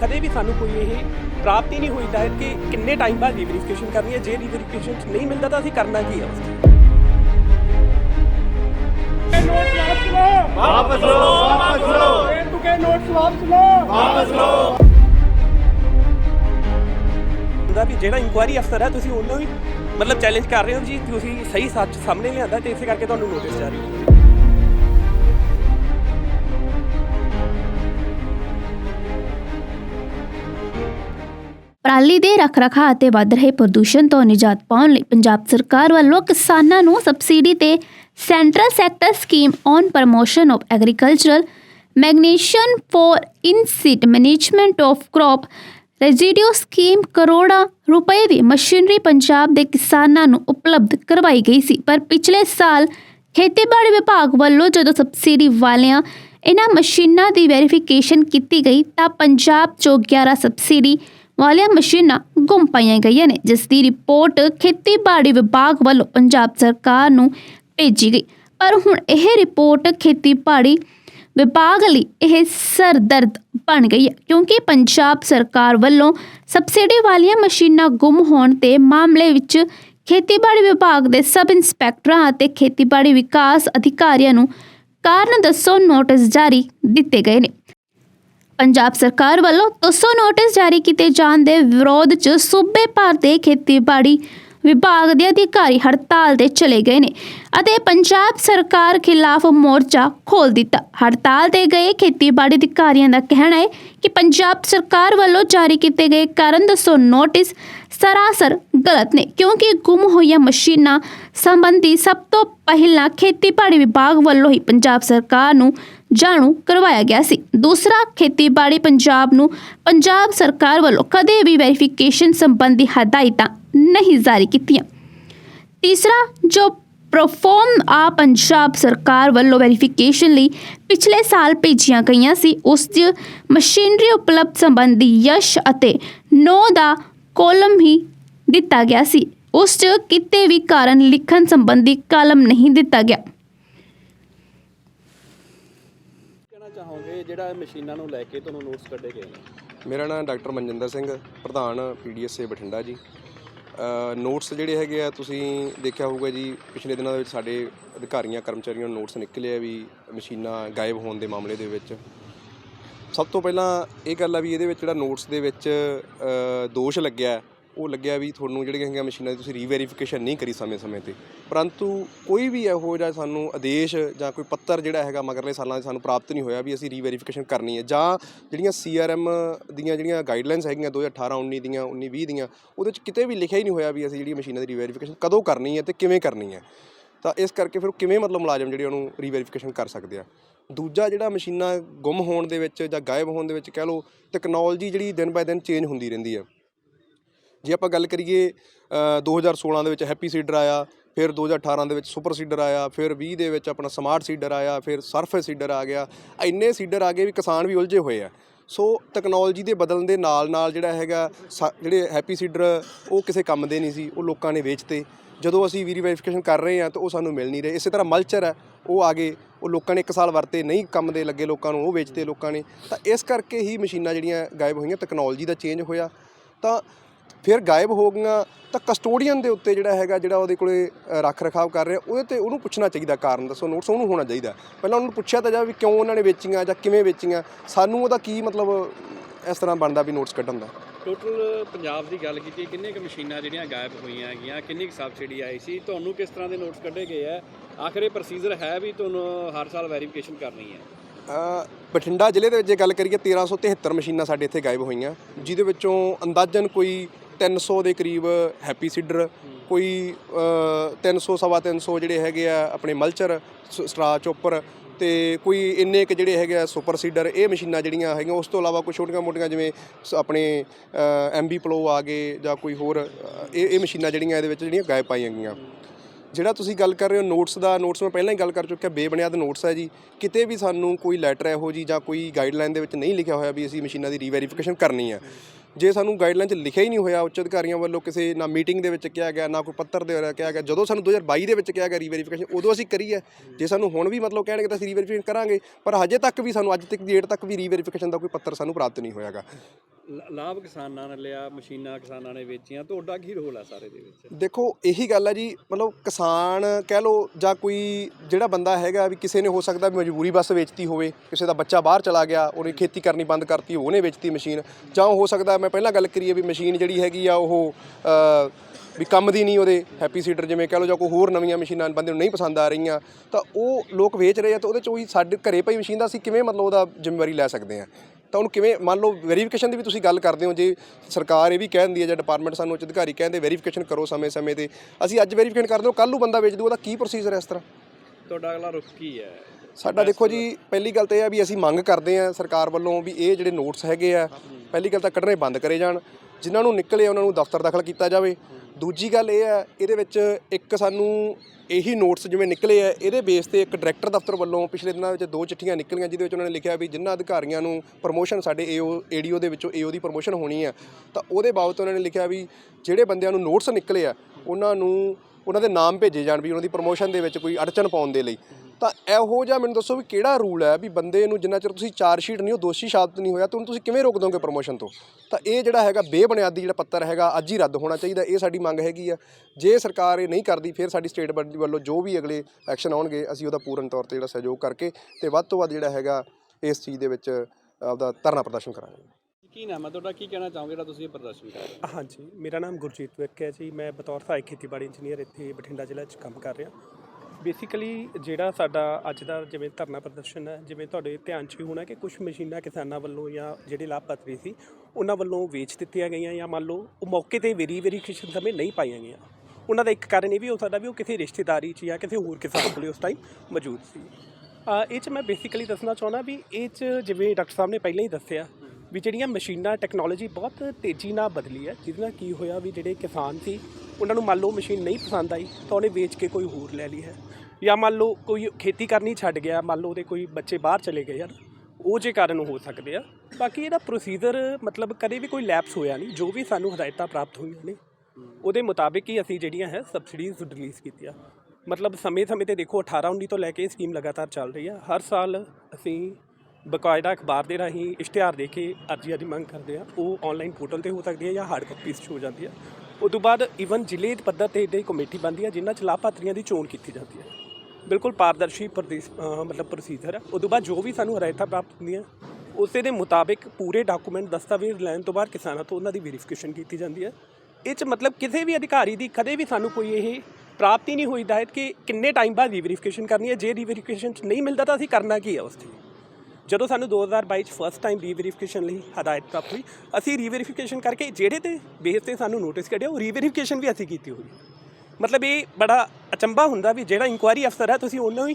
ਕਦੇ ਵੀ ਸਾਨੂੰ ਕੋਈ ਇਹ ਪ੍ਰਾਪਤੀ ਨਹੀਂ ਹੋਈ ਤਾਂ ਕਿ ਕਿੰਨੇ ਟਾਈਮ ਬਾਅਦ ਰੀਵੈਰੀਫਿਕੇਸ਼ਨ ਕਰਨੀ ਹੈ? ਜੇ ਰੀਵੈਰੀਫਿਕੇਸ਼ਨ ਨਹੀਂ ਮਿਲਦਾ ਤਾਂ ਅਸੀਂ ਕਰਨਾ ਕੀ ਹੈ? ਵਾਪਸ ਲੋ ਵਾਪਸ ਲੋ ਤੁਕੇ ਨੋਟਸ ਵਾਪਸ ਲੋ ਵਾਪਸ ਲੋ ਹੁੰਦਾ ਵੀ ਜਿਹੜਾ ਇਨਕੁਆਇਰੀ ਅਫਸਰ ਹੈ ਤੁਸੀਂ ਉਹਨੂੰ ਵੀ ਮਤਲਬ ਚੈਲੰਜ ਕਰ ਰਹੇ ਹੋ ਜੀ ਤੁਸੀਂ ਸਹੀ ਸੱਚ ਸਾਹਮਣੇ ਲਿਆਂਦਾ ਤੇ ਇਸੇ ਕਰਕੇ ਤੁਹਾਨੂੰ ਨੋਟਿਸ ਜਾਰੀ ਕੀਤਾ ਪਰਾਲੀ ਦੇ ਰੱਖ-ਰਖਾਅ ਅਤੇ ਵੱਧ ਰਹੇ ਪ੍ਰਦੂਸ਼ਣ ਤੋਂ ਨਿਜਾਤ ਪਾਉਣ ਲਈ ਪੰਜਾਬ ਸਰਕਾਰ ਵੱਲੋਂ ਕਿਸਾਨਾਂ ਨੂੰ ਸਬਸਿਡੀ ਤੇ central sector scheme on promotion of agricultural magnesium for in situ management of crop residue scheme ਕਰੋੜਾਂ ਰੁਪਏ ਦੀ ਮਸ਼ੀਨਰੀ ਪੰਜਾਬ ਦੇ ਕਿਸਾਨਾਂ ਨੂੰ ਉਪਲਬਧ ਕਰਵਾਈ ਗਈ ਸੀ। ਪਰ ਪਿਛਲੇ ਸਾਲ ਖੇਤੀਬਾੜੀ ਵਿਭਾਗ ਵੱਲੋਂ ਜਦੋਂ ਸਬਸਿਡੀ ਵਾਲਿਆਂ ਇਹਨਾਂ ਮਸ਼ੀਨਾਂ ਦੀ ਵੈਰੀਫਿਕੇਸ਼ਨ ਕੀਤੀ ਗਈ ਤਾਂ ਪੰਜਾਬ 'ਚੋਂ 11 ਸਬਸਿਡੀ ਵਾਲੀਆਂ ਮਸ਼ੀਨਾਂ ਗੁੰਮ ਪਾਈਆਂ ਗਈਆਂ ਨੇ, ਜਿਸ ਦੀ ਰਿਪੋਰਟ ਖੇਤੀਬਾੜੀ ਵਿਭਾਗ ਵੱਲੋਂ ਪੰਜਾਬ ਸਰਕਾਰ ਨੂੰ ਭੇਜੀ ਗਈ। ਪਰ ਹੁਣ ਇਹ ਰਿਪੋਰਟ ਖੇਤੀਬਾੜੀ ਵਿਭਾਗ ਲਈ ਇਹ ਸਰਦਰਦ ਬਣ ਗਈ ਹੈ, ਕਿਉਂਕਿ ਪੰਜਾਬ ਸਰਕਾਰ ਵੱਲੋਂ ਸਬਸਿਡੀ ਵਾਲੀਆਂ ਮਸ਼ੀਨਾਂ ਗੁੰਮ ਹੋਣ ਤੇ ਮਾਮਲੇ ਵਿੱਚ ਖੇਤੀਬਾੜੀ ਵਿਭਾਗ ਦੇ ਸਬ ਇੰਸਪੈਕਟਰਾਂ ਅਤੇ ਖੇਤੀਬਾੜੀ ਵਿਕਾਸ ਅਧਿਕਾਰੀਆਂ ਨੂੰ ਕਾਰਨ ਦੱਸੋ ਨੋਟਿਸ ਜਾਰੀ ਦਿੱਤੇ ਗਏ ਨੇ। ਪੰਜਾਬ ਸਰਕਾਰ ਵੱਲੋਂ 200 ਨੋਟਿਸ ਜਾਰੀ ਕੀਤੇ ਜਾਣ ਦੇ ਵਿਰੋਧ 'ਚ ਸੂਬੇ ਭਰ ਦੇ ਖੇਤੀਬਾੜੀ ਵਿਭਾਗ ਦੇ ਅਧਿਕਾਰੀ ਹੜਤਾਲ ਤੇ ਚਲੇ ਗਏ ਨੇ ਅਤੇ ਪੰਜਾਬ ਸਰਕਾਰ ਖਿਲਾਫ ਮੋਰਚਾ ਖੋਲ ਦਿੱਤਾ। ਹੜਤਾਲ ਤੇ ਗਏ ਖੇਤੀਬਾੜੀ ਅਧਿਕਾਰੀਆਂ ਦਾ ਕਹਿਣਾ ਹੈ ਕਿ ਪੰਜਾਬ ਸਰਕਾਰ ਵੱਲੋਂ ਜਾਰੀ ਕੀਤੇ ਗਏ ਕਾਰਨ ਦੱਸੋ ਨੋਟਿਸ ਸਰਾਸਰ ਗਲਤ ਨੇ, ਕਿਉਂਕਿ ਗੁੰਮ ਹੋਈਆਂ ਮਸ਼ੀਨਾਂ ਸੰਬੰਧੀ ਸਭ ਤੋਂ ਪਹਿਲਾਂ ਖੇਤੀਬਾੜੀ ਵਿਭਾਗ ਵੱਲੋਂ ਹੀ ਪੰਜਾਬ ਸਰਕਾਰ ਨੂੰ ਜਾਣੂ ਕਰਵਾਇਆ ਗਿਆ ਸੀ। ਦੂਸਰਾ, ਖੇਤੀਬਾੜੀ ਪੰਜਾਬ ਨੂੰ ਪੰਜਾਬ ਸਰਕਾਰ ਵੱਲੋਂ ਕਦੇ ਵੀ ਵੈਰੀਫਿਕੇਸ਼ਨ ਸੰਬੰਧੀ ਹਦਾਇਤਾਂ ਨਹੀਂ ਜਾਰੀ ਕੀਤੀਆਂ। ਤੀਸਰਾ, ਜੋ ਪਰਫਾਰਮ ਆ ਪੰਜਾਬ ਸਰਕਾਰ ਵੱਲੋਂ ਵੈਰੀਫਿਕੇਸ਼ਨ ਲਈ ਪਿਛਲੇ ਸਾਲ ਭੇਜੀਆਂ ਗਈਆਂ ਸੀ, ਉਸ 'ਚ ਮਸ਼ੀਨਰੀ ਉਪਲਬਧ ਸੰਬੰਧੀ ਯਸ਼ ਅਤੇ ਨੋ ਦਾ ਕੋਲਮ ਹੀ ਦਿੱਤਾ ਗਿਆ ਸੀ। ਉਸ 'ਚ ਕਿਤੇ ਵੀ ਕਾਰਨ ਲਿਖਣ ਸੰਬੰਧੀ ਕਾਲਮ ਨਹੀਂ ਦਿੱਤਾ ਗਿਆ। ਕਹਿਣਾ ਜਿਹੜਾ ਮਸ਼ੀਨਾਂ ਨੂੰ ਲੈ ਕੇ ਤੁਹਾਨੂੰ ਨੋਟਸ ਕੱਢੇ ਗਏ ਨੇ? ਮੇਰਾ ਨਾਮ ਡਾਕਟਰ ਮਨਜਿੰਦਰ ਸਿੰਘ, ਪ੍ਰਧਾਨ ਪੀਡੀਐਸਏ ਬਠਿੰਡਾ ਜੀ। ਨੋਟਸ ਜਿਹੜੇ ਹੈਗੇ ਆ, ਤੁਸੀਂ ਦੇਖਿਆ ਹੋਊਗਾ ਜੀ, ਪਿਛਲੇ ਦਿਨਾਂ ਦੇ ਵਿੱਚ ਸਾਡੇ ਅਧਿਕਾਰੀਆਂ, ਕਰਮਚਾਰੀਆਂ ਨੂੰ ਨੋਟਸ ਨਿਕਲੇ ਆ ਵੀ ਮਸ਼ੀਨਾਂ ਗਾਇਬ ਹੋਣ ਦੇ ਮਾਮਲੇ ਦੇ ਵਿੱਚ। ਸਭ ਤੋਂ ਪਹਿਲਾਂ ਇਹ ਗੱਲ ਆ ਵੀ ਇਹਦੇ ਵਿੱਚ ਜਿਹੜਾ ਨੋਟਸ ਦੇ ਵਿੱਚ ਦੋਸ਼ ਲੱਗਿਆ। ਉਹ ਲੱਗਿਆ ਵੀ ਤੁਹਾਨੂੰ ਜਿਹੜੀਆਂ ਹੈਗੀਆਂ ਮਸ਼ੀਨਾਂ ਦੀ ਤੁਸੀਂ ਰੀਵੈਰੀਫਿਕੇਸ਼ਨ ਨਹੀਂ ਕਰੀ ਸਮੇਂ-ਸਮੇਂ ਤੇ। ਪਰੰਤੂ ਕੋਈ ਵੀ ਇਹੋ ਜਿਹਾ ਸਾਨੂੰ ਆਦੇਸ਼ ਜਾਂ ਕੋਈ ਪੱਤਰ ਜਿਹੜਾ ਹੈਗਾ ਮਗਰਲੇ ਸਾਲਾਂ 'ਚ ਸਾਨੂੰ ਪ੍ਰਾਪਤ ਨਹੀਂ ਹੋਇਆ ਵੀ ਅਸੀਂ ਰੀਵੈਰੀਫਿਕੇਸ਼ਨ ਕਰਨੀ ਹੈ ਜਾਂ ਜਿਹੜੀਆਂ ਸੀਆਰਐਮ ਦੀਆਂ ਜਿਹੜੀਆਂ ਗਾਈਡਲਾਈਨਸ ਹੈਗੀਆਂ 2018 19 ਦੀਆਂ 19 20 ਦੀਆਂ, ਉਹਦੇ 'ਚ ਕਿਤੇ ਵੀ ਲਿਖਿਆ ਹੀ ਨਹੀਂ ਹੋਇਆ ਵੀ ਅਸੀਂ ਜਿਹੜੀ ਮਸ਼ੀਨਾਂ ਦੀ ਰੀਵੈਰੀਫਿਕੇਸ਼ਨ ਕਦੋਂ ਕਰਨੀ ਹੈ ਤੇ ਕਿਵੇਂ ਕਰਨੀ ਹੈ। ਤਾਂ ਇਸ ਕਰਕੇ ਫਿਰ ਉਹ ਕਿਵੇਂ ਮਤਲਬ ਮੁਲਾਜ਼ਮ ਜਿਹੜੇ ਉਹਨੂੰ ਰੀਵੈਰੀਫਿਕੇਸ਼ਨ ਕਰ ਸਕਦੇ ਆ। ਦੂਜਾ ਜਿਹੜਾ ਮਸ਼ੀਨਾਂ ਗੁੰਮ ਹੋਣ ਦੇ ਵਿੱਚ ਜਾਂ ਗਾਇਬ ਹੋਣ ਦੇ ਵਿੱਚ ਕਹਿ ਲਓ ਟੈਕਨੋਲੋਜੀ ਜਿਹੜੀ ਦਿਨ ਬਾਏ ਦਿਨ ਚੇਂਜ ਹੁੰਦੀ ਰਹਿੰਦੀ ਹੈ। ਜੇ ਆਪਾਂ ਗੱਲ ਕਰੀਏ ਅ, 2016 ਦੇ ਵਿੱਚ ਹੈਪੀ ਸੀਡਰ ਆਇਆ ਫਿਰ 2018 ਦੇ ਵਿੱਚ ਸੁਪਰ ਸੀਡਰ ਆਇਆ ਫਿਰ 20 ਦੇ ਵਿੱਚ ਆਪਣਾ ਸਮਾਰਟ ਸੀਡਰ ਆਇਆ ਫਿਰ ਸਰਫੇਸ ਸੀਡਰ ਆ ਗਿਆ। ਇੰਨੇ ਸੀਡਰ ਆ ਗਏ ਵੀ ਕਿਸਾਨ ਵੀ ਉਲਝੇ ਹੋਏ ਆ। ਸੋ ਟੈਕਨੋਲੋਜੀ ਦੇ ਬਦਲਣ ਦੇ ਨਾਲ ਨਾਲ ਜਿਹੜਾ ਹੈਗਾ ਸਾ- ਜਿਹੜੇ ਹੈਪੀ ਸੀਡਰ ਉਹ ਕਿਸੇ ਕੰਮ ਦੇ ਨਹੀਂ ਸੀ ਉਹ ਲੋਕਾਂ ਨੇ ਵੇਚਤੇ। ਜਦੋਂ ਅਸੀਂ ਵੀਰੀ ਵੈਰੀਫਿਕੇਸ਼ਨ ਕਰ ਰਹੇ ਹਾਂ ਤਾਂ ਉਹ ਸਾਨੂੰ ਮਿਲ ਨਹੀਂ ਰਹੇ। ਇਸੇ ਤਰ੍ਹਾਂ ਮਲਚਰ ਹੈ ਉਹ ਆ ਗਏ। ਉਹ ਲੋਕਾਂ ਨੇ ਇੱਕ ਸਾਲ ਵਰਤੇ ਨਹੀਂ ਕੰਮ ਦੇ ਲੱਗੇ ਲੋਕਾਂ ਨੂੰ ਉਹ ਵੇਚਤੇ ਲੋਕਾਂ ਨੇ। ਤਾਂ ਇਸ ਕਰਕੇ ਹੀ ਮਸ਼ੀਨਾਂ ਜਿਹੜੀਆਂ ਗਾਇਬ ਹੋਈਆਂ ਟੈਕਨੋਲੋਜੀ ਦਾ ਚੇਂਜ ਹੋਇਆ। ਤਾਂ ਫਿਰ ਗਾਇਬ ਹੋ ਗਈਆਂ ਤਾਂ ਕਸਟੋਡੀਅਨ ਦੇ ਉੱਤੇ ਜਿਹੜਾ ਹੈਗਾ ਜਿਹੜਾ ਉਹਦੇ ਕੋਲੇ ਰੱਖ ਰਖਾਵ ਕਰ ਰਿਹਾ ਉਹਦੇ ਤੇ ਉਹਨੂੰ ਪੁੱਛਣਾ ਚਾਹੀਦਾ ਕਾਰਨ ਦੱਸੋ ਨੋਟਸ ਉਹਨੂੰ ਹੋਣਾ ਚਾਹੀਦਾ। ਪਹਿਲਾਂ ਉਹਨੂੰ ਪੁੱਛਿਆ ਤਾਂ ਜਾਵੇ ਵੀ ਕਿਉਂ ਉਹਨਾਂ ਨੇ ਵੇਚੀਆਂ ਜਾਂ ਕਿਵੇਂ ਵੇਚੀਆਂ ਸਾਨੂੰ ਉਹਦਾ ਕੀ ਮਤਲਬ ਇਸ ਤਰ੍ਹਾਂ ਬਣਦਾ ਵੀ ਨੋਟਸ ਕੱਢਣ ਦਾ? ਟੋਟਲ ਪੰਜਾਬ ਦੀ ਗੱਲ ਕੀਤੀ ਕਿੰਨੇ ਕੁ ਮਸ਼ੀਨਾਂ ਜਿਹੜੀਆਂ ਗਾਇਬ ਹੋਈਆਂ ਹੈਗੀਆਂ ਕਿੰਨੀ ਕੁ ਸਬਸਿਡੀ ਆਈ ਸੀ ਤੁਹਾਨੂੰ ਕਿਸ ਤਰ੍ਹਾਂ ਦੇ ਨੋਟਸ ਕੱਢੇ ਗਏ ਆ? ਆਖਰ ਇਹ ਪ੍ਰੋਸੀਜਰ ਹੈ ਵੀ ਤੁਹਾਨੂੰ ਹਰ ਸਾਲ ਵੈਰੀਫਿਕੇਸ਼ਨ ਕਰਨੀ ਹੈ? ਬਠਿੰਡਾ ਜ਼ਿਲ੍ਹੇ ਦੇ ਵਿੱਚ ਜੇ ਗੱਲ ਕਰੀਏ 1373 ਮਸ਼ੀਨਾਂ ਸਾਡੇ ਇੱਥੇ ਗਾਇਬ ਹੋਈਆਂ ਜਿਹਦੇ ਵਿੱਚੋਂ ਅੰਦਾਜ਼ਨ ਕੋਈ 300 ਦੇ ਕਰੀਬ ਹੈਪੀ ਸੀਡਰ ਕੋਈ ਅ, 300 ਸਵਾ 300 ਜਿਹੜੇ ਹੈਗੇ ਆ ਆਪਣੇ ਮਲਚਰ ਸ- ਸਟਰਾ ਚੋਪਰ ਤੇ ਕੋਈ ਇੰਨੇ ਕੁ ਜਿਹੜੇ ਹੈਗੇ ਆ ਸੁਪਰ ਸੀਡਰ ਇਹ ਮਸ਼ੀਨਾਂ ਜਿਹੜੀਆਂ ਹੈਗੀਆਂ ਉਸ ਤੋਂ ਇਲਾਵਾ ਕੋਈ ਛੋਟੀਆਂ ਮੋਟੀਆਂ ਜਿਵੇਂ ਸ- ਆਪਣੇ ਐਮਬੀ ਪਲੋ ਆ ਗਏ ਜਾਂ ਕੋਈ ਹੋਰ ਇਹ ਇਹ ਮਸ਼ੀਨਾਂ ਜਿਹੜੀਆਂ ਇਹਦੇ ਵਿੱਚ ਜਿਹੜੀਆਂ ਗਾਇਬ ਪਾਈਆਂ ਗਈਆਂ। ਜਿਹੜਾ ਤੁਸੀਂ ਗੱਲ ਕਰ ਰਹੇ ਹੋ ਨੋਟਸ ਦਾ ਨੋਟਸ ਮੈਂ ਪਹਿਲਾਂ ਹੀ ਗੱਲ ਕਰ ਚੁੱਕਿਆ ਬੇਬੁਨਿਆਦ ਨੋਟਸ ਹੈ ਜੀ। ਕਿਤੇ ਵੀ ਸਾਨੂੰ ਕੋਈ ਲੈਟਰ ਇਹੋ ਜੀ ਜਾਂ ਕੋਈ ਗਾਈਡਲਾਈਨ ਦੇ ਵਿੱਚ ਨਹੀਂ ਲਿਖਿਆ ਹੋਇਆ ਵੀ ਅਸੀਂ ਮਸ਼ੀਨਾਂ ਦੀ ਰੀਵੈਰੀਫਿਕੇਸ਼ਨ ਕਰਨੀ ਹੈ। ਜੇ ਸਾਨੂੰ ਗਾਈਡਲਾਈਨ 'ਚ ਲਿਖਿਆ ਹੀ ਨਹੀਂ ਹੋਇਆ, ਉੱਚ ਅਧਿਕਾਰੀਆਂ ਵੱਲੋਂ ਕਿਸੇ ਨਾ ਮੀਟਿੰਗ ਦੇ ਵਿੱਚ ਕਿਹਾ ਗਿਆ, ਨਾ ਕੋਈ ਪੱਤਰ ਦੇ ਰਿਹਾ ਕਿਹਾ ਗਿਆ, ਜਦੋਂ ਸਾਨੂੰ 2022 ਦੇ ਵਿੱਚ ਕਿਹਾ ਗਿਆ ਰੀਵੈਰੀਫਿਕੇਸ਼ਨ ਉਦੋਂ ਅਸੀਂ ਕਰੀ ਹੈ। ਜੇ ਸਾਨੂੰ ਹੁਣ ਵੀ ਮਤਲਬ ਕਹਿਣਗੇ ਤਾਂ ਅਸੀਂ ਰੀਵੈਰੀਫਿਕੇਸ਼ਨ ਕਰਾਂਗੇ, ਪਰ ਹਜੇ ਤੱਕ ਵੀ ਸਾਨੂੰ ਅੱਜ ਤੱਕ ਦੀ ਡੇਟ ਤੱਕ ਵੀ ਰੀਵੈਰੀਫਿਕੇਸ਼ਨ ਦਾ ਕੋਈ ਪੱਤਰ ਸਾਨੂੰ ਪ੍ਰਾਪਤ ਨਹੀਂ ਹੋਇਆਗਾ। ਲ- ਲਾਭ ਕਿਸਾਨਾਂ ਨੇ ਲਿਆ, ਮਸ਼ੀਨਾਂ ਕਿਸਾਨਾਂ ਨੇ ਵੇਚੀਆਂ, ਤੁਹਾਡਾ ਕੀ ਰੋਲ ਆ ਸਾਰੇ ਦੇ ਵਿੱਚ? ਦੇਖੋ, ਇਹੀ ਗੱਲ ਹੈ ਜੀ, ਮਤਲਬ ਕਿਸਾਨ ਕਹਿ ਲਓ ਜਾਂ ਕੋਈ ਜਿਹੜਾ ਬੰਦਾ ਹੈਗਾ ਵੀ ਕਿਸੇ ਨੇ ਹੋ ਸਕਦਾ ਵੀ ਮਜਬੂਰੀ ਬਸ ਵੇਚਤੀ ਹੋਵੇ, ਕਿਸੇ ਦਾ ਬੱਚਾ ਬਾਹਰ ਚਲਾ ਗਿਆ, ਉਹਨੇ ਖੇਤੀ ਕਰਨੀ ਬੰਦ ਕਰਤੀ, ਉਹਨੇ ਵੇਚਤੀ ਮਸ਼ੀਨ, ਜਾਂ ਹੋ ਸਕਦਾ ਮੈਂ ਪਹਿਲਾਂ ਗੱਲ ਕਰੀਏ ਵੀ ਮਸ਼ੀਨ ਜਿਹੜੀ ਹੈਗੀ ਆ ਉਹ ਵੀ ਕੰਮ ਦੀ ਨਹੀਂ ਉਹਦੇ ਹੈਪੀ ਸੀਡਰ ਜਿਵੇਂ ਕਹਿ ਲਓ ਜਾਂ ਕੋਈ ਹੋਰ ਨਵੀਆਂ ਮਸ਼ੀਨਾਂ ਬੰਦੇ ਨੂੰ ਨਹੀਂ ਪਸੰਦ ਆ ਰਹੀਆਂ ਤਾਂ ਉਹ ਲੋਕ ਵੇਚ ਰਹੇ ਆ ਤਾਂ ਉਹਦੇ ਚ ਉਹੀ ਸਾਡੇ ਘਰੇ ਪਈ ਮਸ਼ੀਨ ਦਾ ਅਸੀਂ ਕਿਵੇਂ ਮਤਲਬ ਉਹਦਾ ਜ਼ਿੰਮੇਵਾਰੀ ਲੈ ਸਕਦੇ ਆ? ਤਾਂ ਉਹਨੂੰ ਕਿਵੇਂ ਮੰਨ ਲਓ ਵੈਰੀਫਿਕੇਸ਼ਨ ਦੀ ਵੀ ਤੁਸੀਂ ਗੱਲ ਕਰਦੇ ਹੋ ਜੇ ਸਰਕਾਰ ਇਹ ਵੀ ਕਹਿ ਦਿੰਦੀ ਹੈ ਜਾਂ ਡਿਪਾਰਟਮੈਂਟ ਸਾਨੂੰ ਉੱਚ ਅਧਿਕਾਰੀ ਕਹਿੰਦੇ ਵੈਰੀਫਿਕੇਸ਼ਨ ਕਰੋ ਸਮੇਂ-ਸਮੇਂ ਤੇ ਅਸੀਂ ਅੱਜ ਵੈਰੀਫਿਕੇਸ਼ਨ ਕਰਦੇ ਹਾਂ ਕੱਲ ਨੂੰ ਬੰਦਾ ਵੇਚ ਦੂ ਉਹਦਾ ਕੀ ਪ੍ਰੋਸੀਜਰ ਹੈ ਇਸ ਤਰ੍ਹਾਂ? ਤੁਹਾਡਾ ਅਗਲਾ ਰੁਖ ਕੀ ਹੈ? ਸਾਡਾ ਦੇਖੋ ਜੀ ਪਹਿਲੀ ਗੱਲ ਤਾਂ ਇਹ ਆ ਵੀ ਅਸੀਂ ਮੰਗ ਕਰਦੇ ਆ ਸਰਕਾਰ ਵੱਲੋਂ ਵੀ ਇਹ ਜਿਹੜੇ ਨੋਟਸ ਹੈਗੇ ਆ ਪਹਿਲੀ ਗੱਲ ਤਾਂ ਕੱਢਣੇ ਬੰਦ ਕਰੇ ਜਾਣ ਜਿਨ੍ਹਾਂ ਨੂੰ ਨਿਕਲੇ ਉਹਨਾਂ ਨੂੰ ਦਫ਼ਤਰ ਦਾਖਲ ਕੀਤਾ ਜਾਵੇ। ਦੂਜੀ ਗੱਲ ਇਹ ਹੈ, ਇਹਦੇ ਵਿੱਚ ਇੱਕ ਸਾਨੂੰ ਇਹੀ ਨੋਟਸ ਜਿਵੇਂ ਨਿਕਲੇ ਆ, ਇਹਦੇ ਬੇਸ ਤੇ ਇੱਕ ਡਾਇਰੈਕਟਰ ਦਫ਼ਤਰ ਵੱਲੋਂ ਪਿਛਲੇ ਦਿਨਾਂ ਵਿੱਚ ਦੋ ਚਿੱਠੀਆਂ ਨਿਕਲੀਆਂ, ਜਿਹਦੇ ਵਿੱਚ ਉਹਨਾਂ ਨੇ ਲਿਖਿਆ ਵੀ ਜਿਨ੍ਹਾਂ ਅਧਿਕਾਰੀਆਂ ਨੂੰ ਪ੍ਰਮੋਸ਼ਨ ਸਾਡੇ ਏਓ ਏਡੀਓ ਦੇ ਵਿੱਚੋਂ ਏਓ ਦੀ ਪ੍ਰਮੋਸ਼ਨ ਹੋਣੀ ਆ, ਤਾਂ ਉਹਦੇ ਬਾਬਤ ਉਹਨਾਂ ਨੇ ਲਿਖਿਆ ਵੀ ਜਿਹੜੇ ਬੰਦਿਆਂ ਨੂੰ ਨੋਟਸ ਨਿਕਲੇ ਆ, ਉਹਨਾਂ ਨੂੰ, ਉਹਨਾਂ ਦੇ ਨਾਮ ਭੇਜੇ ਜਾਣ ਵੀ ਉਹਨਾਂ ਦੀ ਪ੍ਰਮੋਸ਼ਨ ਦੇ ਵਿੱਚ ਕੋਈ ਅੜਚਨ ਪਾਉਣ ਦੇ ਲਈ। ਤਾਂ ਇਹੋ ਜਿਹਾ ਮੈਨੂੰ ਦੱਸੋ ਵੀ ਕਿਹੜਾ ਰੂਲ ਹੈ ਵੀ ਬੰਦੇ ਨੂੰ ਜਿੰਨਾ ਚਿਰ ਤੁਸੀਂ ਚਾਰਜ ਸ਼ੀਟ ਨਹੀਂ ਉਹ ਦੋਸ਼ੀ ਸਾਬਤ ਨਹੀਂ ਹੋਇਆ ਤਾਂ ਉਹਨੂੰ ਤੁਸੀਂ ਕਿਵੇਂ ਰੋਕ ਦੋਗੇ ਪ੍ਰਮੋਸ਼ਨ ਤੋਂ? ਤਾਂ ਇਹ ਜਿਹੜਾ ਹੈਗਾ ਬੇਬੁਨਿਆਦੀ ਜਿਹੜਾ ਪੱਤਰ ਹੈਗਾ ਅੱਜ ਹੀ ਰੱਦ ਹੋਣਾ ਚਾਹੀਦਾ ਇਹ ਸਾਡੀ ਮੰਗ ਹੈਗੀ ਆ। ਜੇ ਸਰਕਾਰ ਇਹ ਨਹੀਂ ਕਰਦੀ ਫਿਰ ਸਾਡੀ ਸਟੇਟ ਬੋਡੀ ਵੱਲੋਂ ਜੋ ਵੀ ਅਗਲੇ ਐਕਸ਼ਨ ਆਉਣਗੇ ਅਸੀਂ ਉਹਦਾ ਪੂਰਨ ਤੌਰ ਤੇ ਜਿਹੜਾ ਸਹਿਯੋਗ ਕਰਕੇ ਤੇ ਵੱਧ ਤੋਂ ਵੱਧ ਜਿਹੜਾ ਹੈਗਾ ਇਸ ਚੀਜ਼ ਦੇ ਵਿੱਚ ਆਪਦਾ ਧਰਨਾ ਪ੍ਰਦਰਸ਼ਨ ਕਰਾਂਗੇ। ਕੀ ਨਾਮ ਹੈ ਤੁਹਾਡਾ? ਕੀ ਕਹਿਣਾ ਚਾਹੋਗੇ ਜਿਹੜਾ ਤੁਸੀਂ ਇਹ ਪ੍ਰਦਰਸ਼ਨ ਕਰ ਰਹੇ ਹੋ? ਹਾਂਜੀ ਮੇਰਾ ਨਾਮ ਗੁਰਜੀਤ ਵਿਰਕ ਹੈ ਜੀ। ਮੈਂ ਬਤੌਰ ਸਹਾਇਕ ਖੇਤੀਬਾੜੀ ਇੰਜੀਨੀਅਰ ਇੱਥੇ ਬਠਿੰਡਾ ਜ਼ਿਲ੍ਹਾ 'ਚ ਕੰਮ ਕਰ ਰਿਹਾ। ਬੇਸਿਕਲੀ ਜਿਹੜਾ ਸਾਡਾ ਅੱਜ ਦਾ ਜਿਵੇਂ ਧਰਨਾ ਪ੍ਰਦਰਸ਼ਨ ਹੈ, ਜਿਵੇਂ ਤੁਹਾਡੇ ਧਿਆਨ 'ਚ ਹੀ ਹੋਣਾ ਕਿ ਕੁਝ ਮਸ਼ੀਨਾਂ ਕਿਸਾਨਾਂ ਵੱਲੋਂ ਜਾਂ ਜਿਹੜੇ ਲਾਭਪਾਤਰੀ ਸੀ, ਉਹਨਾਂ ਵੱਲੋਂ ਵੇਚ ਦਿੱਤੀਆਂ ਗਈਆਂ ਜਾਂ ਮੰਨ ਲਓ ਉਹ ਮੌਕੇ ਤੇ ਵੇਰੀ ਵੈਰੀਫਿਕੇਸ਼ਨ ਸਮੇਂ ਨਹੀਂ ਪਾਈਆਂ ਗਈਆਂ। ਉਹਨਾਂ ਦਾ ਇੱਕ ਕਾਰਨ ਇਹ ਵੀ ਹੋ ਸਕਦਾ ਵੀ ਉਹ ਕਿਸੇ ਰਿਸ਼ਤੇਦਾਰੀ 'ਚ ਜਾਂ ਕਿਸੇ ਹੋਰ ਕਿਸਾਨ ਕੋਲ ਉਸ ਟਾਈਮ ਮੌਜੂਦ ਸੀ। ਇਹ 'ਚ ਮੈਂ ਬੇਸਿਕਲੀ ਦੱਸਣਾ ਚਾਹੁੰਦਾ ਵੀ ਇਹ 'ਚ ਜਿਵੇਂ ਡਾਕਟਰ ਸਾਹਿਬ ਨੇ ਪਹਿਲਾਂ ਹੀ ਦੱਸਿਆ ਵੀ ਜਿਹੜੀਆਂ ਮਸ਼ੀਨਾਂ ਟੈਕਨੋਲੋਜੀ ਬਹੁਤ ਤੇਜ਼ੀ ਨਾਲ ਬਦਲੀ ਹੈ, ਜਿਹਦੇ ਨਾਲ ਕੀ ਹੋਇਆ ਵੀ ਜਿਹੜੇ ਕਿਸਾਨ ਸੀ, ਉਹਨਾਂ ਨੂੰ ਮੰਨ ਲਓ ਮਸ਼ੀਨ ਨਹੀਂ ਪਸੰਦ ਆਈ, ਤਾਂ ਉਹਨੇ ਵੇਚ ਕੇ ਕੋਈ ਹੋਰ ਲੈ ਲਈ ਹੈ। ਜਾਂ ਮੰਨ ਲਓ ਕੋਈ ਖੇਤੀ ਕਰਨੀ ਛੱਡ ਗਿਆ, ਮੰਨ ਲਓ ਉਹਦੇ ਕੋਈ ਬੱਚੇ ਬਾਹਰ ਚਲੇ ਗਏ ਯਾਰ ਉਹ ਜੇ ਕਾਰਨ ਹੋ ਸਕਦੇ ਆ। ਬਾਕੀ ਇਹਦਾ ਪ੍ਰੋਸੀਜਰ ਮਤਲਬ ਕਦੇ ਵੀ ਕੋਈ ਲੈਪਸ ਹੋਇਆ ਨਹੀਂ, ਜੋ ਵੀ ਸਾਨੂੰ ਹਦਾਇਤਾਂ ਪ੍ਰਾਪਤ ਹੋਈਆਂ ਨੇ, ਉਹਦੇ ਮੁਤਾਬਿਕ ਹੀ ਅਸੀਂ ਜਿਹੜੀਆਂ ਹੈ ਸਬਸਿਡੀਜ਼ ਰਿਲੀਜ਼ ਕੀਤੀਆਂ। ਮਤਲਬ ਸਮੇਂ-ਸਮੇਂ ਤੇ ਦੇਖੋ 18 19 ਤੋਂ ਲੈ ਕੇ ਇਹ ਸਕੀਮ ਲਗਾਤਾਰ ਚੱਲ ਰਹੀ ਆ। ਹਰ ਸਾਲ ਅਸੀਂ ਬਕਾਇਦਾ ਅਖਬਾਰ ਦੇ ਰਾਹੀਂ ਇਸ਼ਤਿਹਾਰ ਦੇ ਕੇ ਅਰਜ਼ੀਆਂ ਦੀ ਮੰਗ ਕਰਦੇ ਆ। ਉਹ ਆਨਲਾਈਨ ਪੋਰਟਲ ਤੇ ਹੋ ਸਕਦੀ ਹੈ ਜਾਂ ਹਾਰਡ ਕਾਪੀਜ਼ 'ਚ ਹੋ ਜਾਂਦੀ ਹੈ। ਉਸ ਤੋਂ ਬਾਅਦ ਇਵਨ ਜ਼ਿਲ੍ਹੇ ਪੱਧਰ ਤੇ ਇਹਦੀ ਕਮੇਟੀ ਬਣਦੀ ਹੈ, ਜਿਨ੍ਹਾਂ 'ਚ ਲਾਭਪਾਤਰੀਆਂ ਦੀ ਚੋਣ ਕੀਤੀ ਜਾਂਦੀ ਹੈ। ਬਿਲਕੁਲ ਪਾਰਦਰਸ਼ੀ ਪ੍ਰਦੇਸ਼ ਮਤਲਬ ਪ੍ਰੋਸੀਜਰ ਹੈ। ਉਸ ਤੋਂ ਬਾਅਦ ਜੋ ਵੀ ਸਾਨੂੰ ਹਦਾਇਤਾਂ ਪ੍ਰਾਪਤ ਹੁੰਦੀਆਂ, ਉਸੇ ਦੇ ਮੁਤਾਬਿਕ ਪੂਰੇ ਡਾਕੂਮੈਂਟ ਦਸਤਾਵੇਜ਼ ਲੈਣ ਤੋਂ ਬਾਅਦ ਕਿਸਾਨਾਂ ਤੋਂ ਉਹਨਾਂ ਦੀ ਵੈਰੀਫਿਕੇਸ਼ਨ ਕੀਤੀ ਜਾਂਦੀ ਹੈ। ਇਹ 'ਚ ਮਤਲਬ ਕਿਸੇ ਵੀ ਅਧਿਕਾਰੀ ਦੀ ਕਦੇ ਵੀ ਸਾਨੂੰ ਕੋਈ ਇਹ ਪ੍ਰਾਪਤੀ ਨਹੀਂ ਹੋਈ ਹਦਾਇਤ ਕਿ ਕਿੰਨੇ ਟਾਈਮ ਬਾਅਦ ਰੀਵੈਰੀਫਿਕੇਸ਼ਨ ਕਰਨੀ ਹੈ। ਜੇ ਰੀਵੈਰੀਫਿਕੇਸ਼ਨ 'ਚ ਨਹੀਂ ਮਿਲਦਾ ਤਾਂ ਅਸੀਂ ਕਰਨਾ ਕੀ ਹੈ ਉਸ 'ਤੇ? ਜਦੋਂ ਸਾਨੂੰ 2022 ਚ ਫਸਟ ਟਾਈਮ ਰੀਵੈਰੀਫਿਕੇਸ਼ਨ ਲਈ ਹਦਾਇਤ ਪ੍ਰਾਪਤ ਹੋਈ, ਅਸੀਂ ਰੀਵੈਰੀਫਿਕੇਸ਼ਨ ਕਰਕੇ ਜਿਹੜੇ ਤੇ ਬੇਸ ਤੇ ਸਾਨੂੰ ਨੋਟਿਸ ਕੱਢਿਆ, ਉਹ ਰੀਵੈਰੀਫਿਕੇਸ਼ਨ ਵੀ ਅਸੀਂ ਕੀਤੀ ਹੋਈ। ਮਤਲਬ ਇਹ ਬੜਾ ਅਚੰਭਾ ਹੁੰਦਾ ਵੀ ਜਿਹੜਾ ਇਨਕੁਆਇਰੀ ਅਫਸਰ ਹੈ, ਤੁਸੀਂ ਉਹਨੂੰ ਹੀ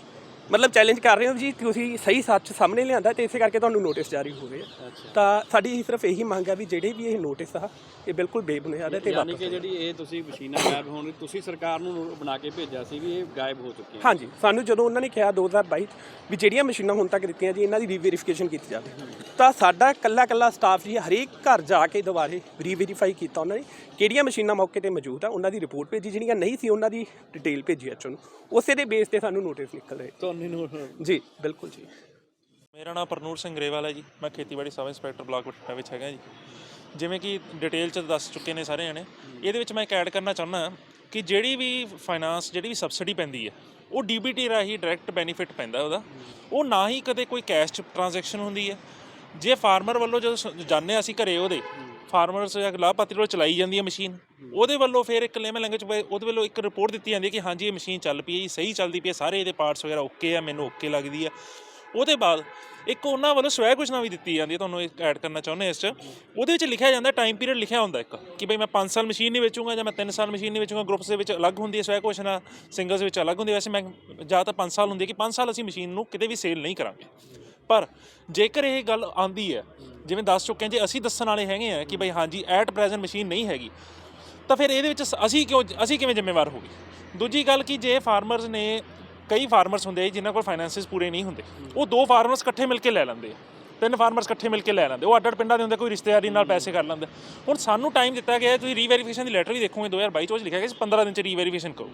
ਮਤਲਬ ਚੈਲੰਜ ਕਰ ਰਹੇ ਹੋ ਜੀ ਤੁਸੀਂ ਸਹੀ ਸੱਚ ਸਾਹਮਣੇ ਲਿਆਂਦਾ ਤੇ ਇਸੇ ਕਰਕੇ ਤੁਹਾਨੂੰ ਨੋਟਿਸ ਜਾਰੀ ਹੋ ਗਏ ਆ। ਤਾਂ ਸਾਡੀ ਸਿਰਫ ਇਹੀ ਮੰਗ ਹੈ ਵੀ ਜਿਹੜੇ ਵੀ ਇਹ ਨੋਟਿਸ ਆ ਇਹ ਬਿਲਕੁਲ ਬੇਬੁਨਿਆਦ ਹੈ ਤੇ ਯਾਨੀ ਵਾਪਸ ਕਿ ਜਿਹੜੀ ਇਹ ਤੁਸੀਂ ਮਸ਼ੀਨਾਂ ਗਾਇਬ ਹੋਣ ਤੁਸੀਂ ਸਰਕਾਰ ਨੂੰ ਬਣਾ ਕੇ ਭੇਜਿਆ ਸੀ ਵੀ ਇਹ ਗਾਇਬ ਹੋ ਚੁੱਕੀਆਂ। ਹਾਂਜੀ ਸਾਨੂੰ ਜਦੋਂ ਉਹਨਾਂ ਨੇ ਕਿਹਾ 2022 'ਚ ਵੀ ਜਿਹੜੀਆਂ ਮਸ਼ੀਨਾਂ ਹੁਣ ਤੱਕ ਦਿੱਤੀਆਂ ਜੀ ਇਹਨਾਂ ਦੀ ਰੀਵੈਰੀਫਿਕੇਸ਼ਨ ਕੀਤੀ ਜਾਵੇ। ਤਾਂ ਸਾਡਾ ਕੱਲਾ ਕੱਲਾ ਸਟਾਫ ਜੀ ਹਰੇਕ ਘਰ ਜਾ ਕੇ ਦੁਬਾਰੇ ਰੀਵੈਰੀਫਾਈ ਕੀਤਾ ਉਹਨਾਂ ਨੇ ਕਿਹੜੀਆਂ ਮਸ਼ੀਨਾਂ ਮੌਕੇ ਤੇ ਮੌਜੂਦ ਆ ਉਹਨਾਂ ਦੀ ਰਿਪੋਰਟ ਭੇਜੀ ਜਿਹੜੀਆਂ ਨਹੀਂ ਸੀ ਉਹਨਾਂ ਦੀ ਡਿਟੇਲ ਭੇਜੀ ਐਚ ਨੂੰ ਉਸੇ ਦੇ ਬੇਸ ਤੇ ਸਾਨੂੰ ਨੋਟਿਸ ਨਿਕਲ ਰਹੇ। ਤੁਹਾਨੂੰ ਜੀ, ਬਿਲਕੁਲ ਜੀ। ਮੇਰਾ ਨਾਮ ਪ੍ਰਨੂਰ ਸਿੰਘ ਗਰੇਵਾਲ ਹੈ ਜੀ। ਮੈਂ ਖੇਤੀਬਾੜੀ ਸਬ ਇੰਸਪੈਕਟਰ ਬਲਾਕ ਬਠਿੰਡਾ ਵਿੱਚ ਹੈਗਾ ਜੀ। ਜਿਵੇਂ ਕਿ ਡਿਟੇਲ ਚ ਦੱਸ ਚੁੱਕੇ ਨੇ ਸਾਰੇ ਜਣੇ ਇਹਦੇ ਵਿੱਚ ਮੈਂ ਇੱਕ ਐਡ ਕਰਨਾ ਚਾਹੁੰਦਾ ਕਿ ਜਿਹੜੀ ਵੀ ਫਾਈਨਾਂਸ ਜਿਹੜੀ ਵੀ ਸਬਸਿਡੀ ਪੈਂਦੀ ਹੈ, ਉਹ ਡੀਬੀਟੀ ਰਾਹੀਂ ਡਾਇਰੈਕਟ ਬੈਨੀਫਿਟ ਪੈਂਦਾ ਉਹਦਾ। ਉਹ ਨਾ ਹੀ ਕਦੇ ਕੋਈ ਕੈਸ਼ ਚ ਟ੍ਰਾਂਜੈਕਸ਼ਨ ਹੁੰਦੀ ਹੈ। ਜੇ ਫਾਰਮਰ ਵੱਲੋਂ ਜਦੋਂ ਸ- ਜਾਂਦੇ ਹਾਂ ਅਸੀਂ ਘਰੇ ਉਹਦੇ ਫਾਰਮਰਸ ਜਾਂ ਲਾਭਪਾਤਰੀ ਵੱਲੋਂ ਚਲਾਈ ਜਾਂਦੀ ਹੈ ਮਸ਼ੀਨ, ਉਹਦੇ ਵੱਲੋਂ ਫਿਰ ਇੱਕ ਲੇਮਨ ਲੈਂਗੁਏਜ ਉਹਦੇ ਵੱਲੋਂ ਇੱਕ ਰਿਪੋਰਟ ਦਿੱਤੀ ਜਾਂਦੀ ਹੈ ਕਿ ਹਾਂਜੀ, ਇਹ ਮਸ਼ੀਨ ਚੱਲ ਪਈ ਹੈ ਜੀ, ਸਹੀ ਚੱਲਦੀ ਪਈ ਹੈ, ਸਾਰੇ ਇਹਦੇ ਪਾਰਟਸ ਵਗੈਰਾ ਓਕੇ ਆ, ਮੈਨੂੰ ਓਕੇ ਲੱਗਦੀ ਆ। ਉਹਦੇ ਬਾਅਦ ਇੱਕ ਉਹਨਾਂ ਵੱਲੋਂ ਸਵੈ ਘੋਸ਼ਣਾ ਵੀ ਦਿੱਤੀ ਜਾਂਦੀ ਹੈ, ਤੁਹਾਨੂੰ ਇੱਕ ਐਡ ਕਰਨਾ ਚਾਹੁੰਦੇ ਇਸ 'ਚ। ਉਹਦੇ ਵਿੱਚ ਲਿਖਿਆ ਜਾਂਦਾ ਟਾਈਮ ਪੀਰੀਅਡ ਲਿਖਿਆ ਹੁੰਦਾ ਇੱਕ, ਕਿ ਭਈ ਮੈਂ 5 ਸਾਲ ਮਸ਼ੀਨ ਨਹੀਂ ਵੇਚੂੰਗਾ ਜਾਂ ਮੈਂ 3 ਸਾਲ ਮਸ਼ੀਨ ਨਹੀਂ ਵੇਚੂੰਗਾ ਗਰੁੱਪਸ ਦੇ ਵਿੱਚ ਅਲੱਗ ਹੁੰਦੀ ਹੈ ਸਵੈ ਘੋਸ਼ਣਾ ਸਿੰਗਲਸ ਵਿੱਚ ਅਲੱਗ ਹੁੰਦੀ ਹੈ। ਵੈਸੇ ਮੈਂ ਜ਼ਿਆਦਾਤਰ 5 ਸਾਲ ਹੁੰਦੀ ਹੈ ਕਿ 5 ਸਾਲ ਅਸੀਂ ਮਸ਼ੀਨ ਨੂੰ ਕਿਤੇ ਵੀ ਸੇਲ ਨਹੀਂ ਕਰਾਂਗੇ। ਪਰ ਜੇਕਰ ਇਹ ਗੱਲ ਆਂਦੀ ਹੈ ਜਿਵੇਂ ਦੱਸ ਚੁੱਕੇ ਹਾਂ, ਜੇ ਅਸੀਂ ਦੱਸਣ ਵਾਲੇ ਹੈਗੇ ਆ ਕਿ ਬਈ ਹਾਂਜੀ ਐਟ ਪ੍ਰੈਜ਼ੈਂਟ ਮਸ਼ੀਨ ਨਹੀਂ ਹੈਗੀ, ਤਾਂ ਫਿਰ ਇਹਦੇ ਵਿੱਚ ਅਸੀਂ ਕਿਉਂ, ਅਸੀਂ ਕਿਵੇਂ ਜ਼ਿੰਮੇਵਾਰ ਹੋ ਗਏ? ਦੂਜੀ ਗੱਲ ਕਿ ਜੇ ਫਾਰਮਰਸ ਨੇ, ਕਈ ਫਾਰਮਰਸ ਹੁੰਦੇ ਆ ਜਿਨ੍ਹਾਂ ਕੋਲ ਫਾਈਨੈਂਸਿਸ ਪੂਰੇ ਨਹੀਂ ਹੁੰਦੇ, ਉਹ ਦੋ ਫਾਰਮਰਸ ਇਕੱਠੇ ਮਿਲ ਕੇ ਲੈ ਲੈਂਦੇ ਆ। ਤਿੰਨ ਫਾਰਮਰਸ ਇਕੱਠੇ ਮਿਲ ਕੇ ਲੈ ਲੈਂਦੇ। ਉਹ ਅੱਡ ਅੱਡ ਪਿੰਡਾਂ ਦੇ ਹੁੰਦੇ ਕੋਈ ਰਿਸ਼ਤੇਦਾਰੀ ਨਾਲ ਪੈਸੇ ਕਰ ਲੈਂਦੇ। ਹੁਣ ਸਾਨੂੰ ਟਾਈਮ ਦਿੱਤਾ ਗਿਆ ਤੁਸੀਂ ਰੀਵੈਰੀਫਿਕੇਸ਼ਨ ਦੀ ਲੈਟਰ ਵੀ ਦੇਖੋਗੇ 2022 ਚ ਉਹ ਲਿਖਿਆ ਗਿਆ ਸੀ 15 ਦਿਨ ਚ ਰੀਵੈਰੀਫਿਕੇਸ਼ਨ ਕਰੋ।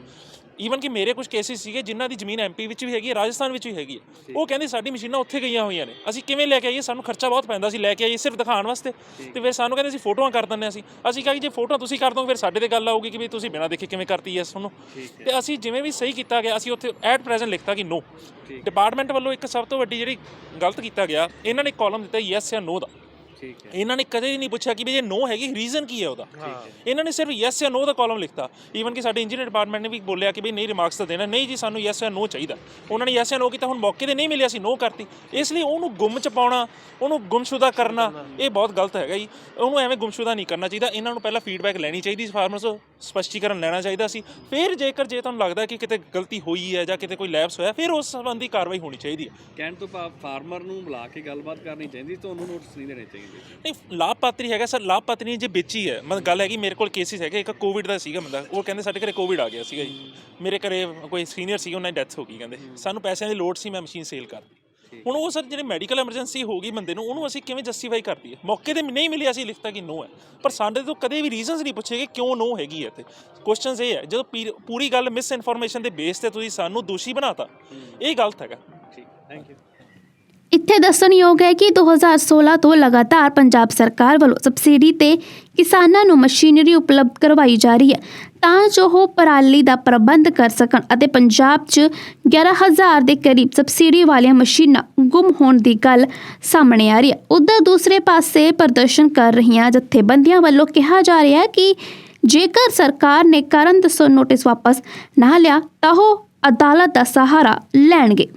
ਈਵਨ ਕਿ ਮੇਰੇ ਕੁਝ ਕੇਸਿਸ ਸੀਗੇ ਜਿਨ੍ਹਾਂ ਦੀ ਜ਼ਮੀਨ ਐਮਪੀ ਵਿੱਚ ਵੀ ਹੈਗੀ ਹੈ ਰਾਜਸਥਾਨ ਵਿੱਚ ਵੀ ਹੈਗੀ ਹੈ। ਉਹ ਕਹਿੰਦੇ ਸਾਡੀ ਮਸ਼ੀਨਾਂ ਉੱਥੇ ਗਈਆਂ ਹੋਈਆਂ ਨੇ। ਅਸੀਂ ਕਿਵੇਂ ਲੈ ਕੇ ਆਈਏ? ਸਾਨੂੰ ਖਰਚਾ ਬਹੁਤ ਪੈਂਦਾ ਸੀ ਲੈ ਕੇ ਆਈਏ ਸਿਰਫ ਦਿਖਾਉਣ ਵਾਸਤੇ। ਤੇ ਫਿਰ ਸਾਨੂੰ ਕਹਿੰਦੇ ਸੀ ਫੋਟੋਆਂ ਕਰ ਦਿੰਦੇ ਅਸੀਂ। ਅਸੀਂ ਕਿਹਾ ਕਿ ਜੇ ਫੋਟੋਆਂ ਤੁਸੀਂ ਕਰ ਦੋਗੇ ਫਿਰ ਸਾਡੇ ਤੇ ਗੱਲ ਆਊਗੀ ਕਿ ਵੀ ਤੁਸੀਂ ਬਿਨਾਂ ਦੇਖੇ ਕਿਵੇਂ ਕਰਤੀ ਐ ਤੁਹਾਨੂੰ ਤੇ ਅਸੀਂ ਜਿਵੇਂ ਵੀ ਸਹੀ ਕੀਤਾ ਗਿਆ ਅਸੀਂ ਉੱਥੇ ਐਟ ਪ੍ਰੈਜ਼ੈਂਟ ਲਿਖਤਾ ਕਿ ਨੋ ਡਿਪਾਰਟਮੈਂਟ ਵੱਲੋਂ ਇੱਕ ਸਭ ਤੋਂ ਵੱਡੀ ਜਿਹੜੀ ਗਲਤ ਕੀਤਾ ਗਿਆ ਇਹਨਾਂ ਨੇ ਕਾਲਮ ਦਿੱਤਾ ਯੈਸ ਜਾਂ ਨੋ ਦਾ। ਠੀਕ ਹੈ। ਇਹਨਾਂ ਨੇ ਕਦੇ ਵੀ ਨਹੀਂ ਪੁੱਛਿਆ ਕਿ ਵੀ ਇਹ ਨੋ ਹੈਗੀ ਰੀਜ਼ਨ ਕੀ ਹੈ ਉਹਦਾ? ਇਹਨਾਂ ਨੇ ਸਿਰਫ ਯੈਸ ਜਾਂ ਨੋ ਦਾ ਕਾਲਮ ਲਿਖਤਾ। ਈਵਨ ਕਿ ਸਾਡੇ ਇੰਜੀਨੀਅਰ ਡਿਪਾਰਟਮੈਂਟ ਨੇ ਵੀ ਬੋਲਿਆ ਕਿ ਵੀ ਨਹੀਂ ਰਿਮਾਰਕਸ ਤਾਂ ਦੇਣਾ। ਨਹੀਂ ਜੀ ਸਾਨੂੰ ਯੈਸ ਜਾਂ ਨੋ ਚਾਹੀਦਾ। ਉਹਨਾਂ ਨੇ ਯੈਸ ਜਾਂ ਨੋ ਕੀਤਾ ਹੁਣ ਮੌਕੇ ਤੇ ਨਹੀਂ ਮਿਲਿਆ ਸੀ ਨੋ ਕਰਤੀ। ਇਸ ਲਈ ਉਹਨੂੰ ਗੁੰਮ ਚ ਪਾਉਣਾ ਉਹਨੂੰ ਗੁੰਮਸ਼ੁਦਾ ਕਰਨਾ ਇਹ ਬਹੁਤ ਗਲਤ ਹੈਗਾ ਜੀ। ਉਹਨੂੰ ਐਵੇਂ ਗੁੰਮਸ਼ੁਦਾ ਨਹੀਂ ਕਰਨਾ ਚਾਹੀਦਾ। ਇਹਨਾਂ ਨੂੰ ਪਹਿਲਾਂ ਫੀਡਬੈਕ ਲੈਣੀ ਚਾਹੀਦੀ ਸੀ ਫਾਰਮਰਸ ਤੋਂ ਸਪਸ਼ਟੀਕਰਨ ਲੈਣਾ ਚਾਹੀਦਾ ਸੀ। ਫਿਰ ਜੇਕਰ ਜੇ ਤੁਹਾਨੂੰ ਲੱਗਦਾ ਕਿ ਕਿਤੇ ਗਲਤੀ ਹੋਈ ਹੈ ਜਾਂ ਕਿਤੇ ਕੋਈ ਲੈਪਸ ਹੋਇਆ ਫਿਰ ਉਸ ਸੰਬੰਧੀ ਕਾਰਵਾਈ ਹੋਣੀ ਚਾਹੀਦੀ ਹੈ। ਕਹਿਣ ਤੋਂ ਭਾਵ ਫਾਰਮਰ ਨੂੰ ਬੁਲਾ ਕੇ ਗੱਲਬਾਤ ਕਰਨੀ ਚਾਹੀਦੀ ਤੁਹਾਨੂੰ ਨੋਟਿਸ ਨਹੀਂ ਦੇਣੇ ਚਾਹੀਦੇ। ਨਹੀਂ ਲਾਭਪਾਤਰੀ ਹੈਗਾ ਸਰ ਲਾਭਪਾਤਰੀ ਜੇ ਵੇਚੀ ਹੈ ਮਤਲਬ ਗੱਲ ਹੈਗੀ ਮੇਰੇ ਕੋਲ ਕੇਸਿਸ ਹੈਗੇ ਇੱਕ ਕੋਵਿਡ ਦਾ ਸੀਗਾ ਬੰਦਾ ਉਹ ਕਹਿੰਦੇ ਸਾਡੇ ਘਰੇ ਕੋਵਿਡ ਆ ਗਿਆ ਸੀਗਾ ਜੀ। ਮੇਰੇ ਘਰੇ ਕੋਈ ਸੀਨੀਅਰ ਸੀ ਉਹਨਾਂ ਦੀ ਡੈਥ ਹੋ ਗਈ ਕਹਿੰਦੇ। ਸਾਨੂੰ ਪੈਸਿਆਂ ਦੀ ਲੋੜ ਸੀ ਮੈਂ ਮਸ਼ੀਨ ਸੇਲ ਕਰਤੀ ਹੁਣ ਉਹ ਸਰ ਜਿਹੜੇ ਮੈਡੀਕਲ ਐਮਰਜੈਂਸੀ ਹੋ ਗਈ ਬੰਦੇ ਨੂੰ ਉਹਨੂੰ ਅਸੀਂ ਕਿਵੇਂ ਜਸਟੀਫਾਈ ਕਰਦੀ ਹੈ? ਮੌਕੇ ਤੇ ਨਹੀਂ ਮਿਲਿਆ ਅਸੀਂ ਲਿਖਤਾ ਕਿ ਨੋ ਹੈ। ਪਰ ਸਾਡੇ ਤੋਂ ਕਦੇ ਵੀ ਰੀਜ਼ਨਸ ਨਹੀਂ ਪੁੱਛੇ ਕਿ ਕਿਉਂ ਨੋ ਹੈਗੀ ਹੈ ਤੇ ਕੁਐਸਚਨਸ ਇਹ ਹੈ ਜਦੋਂ ਪੂਰੀ ਗੱਲ ਮਿਸ ਇਨਫੋਰਮੇਸ਼ਨ ਦੇ ਬੇਸ ਤੇ ਤੁਸੀਂ ਸਾਨੂੰ ਦੋਸ਼ੀ ਬਣਾਤਾ ਇਹ ਗਲਤ ਹੈਗਾ। ਠੀਕ ਥੈਂਕ ਯੂ ਇੱਥੇ ਦੱਸਣਯੋਗ ਹੈ ਕਿ 2016 ਤੋਂ ਲਗਾਤਾਰ ਪੰਜਾਬ ਸਰਕਾਰ ਵੱਲੋਂ ਸਬਸਿਡੀ ਤੇ ਕਿਸਾਨਾਂ ਨੂੰ ਮਸ਼ੀਨਰੀ ਉਪਲਬਧ ਕਰਵਾਈ ਜਾ ਰਹੀ ਹੈ, ਤਾਂ ਜੋ ਉਹ ਪਰਾਲੀ ਦਾ ਪ੍ਰਬੰਧ ਕਰ ਸਕਣ ਅਤੇ ਪੰਜਾਬ 'ਚ 11000 ਦੇ ਕਰੀਬ ਸਬਸਿਡੀ ਵਾਲੀਆਂ ਮਸ਼ੀਨਾਂ ਗੁੰਮ ਹੋਣ ਦੀ ਗੱਲ ਸਾਹਮਣੇ ਆ ਰਹੀ ਹੈ। ਉਧਰ ਦੂਸਰੇ ਪਾਸੇ ਪ੍ਰਦਰਸ਼ਨ ਕਰ ਰਹੀਆਂ ਜਥੇਬੰਦੀਆਂ ਵੱਲੋਂ ਕਿਹਾ ਜਾ ਰਿਹਾ ਹੈ ਕਿ ਜੇਕਰ ਸਰਕਾਰ ਨੇ ਕਰਨ ਦੱਸੋ, ਨੋਟਿਸ ਵਾਪਸ ਨਾ ਲਿਆ, ਤਾਂ ਉਹ ਅਦਾਲਤ ਦਾ ਸਹਾਰਾ ਲੈਣਗੇ।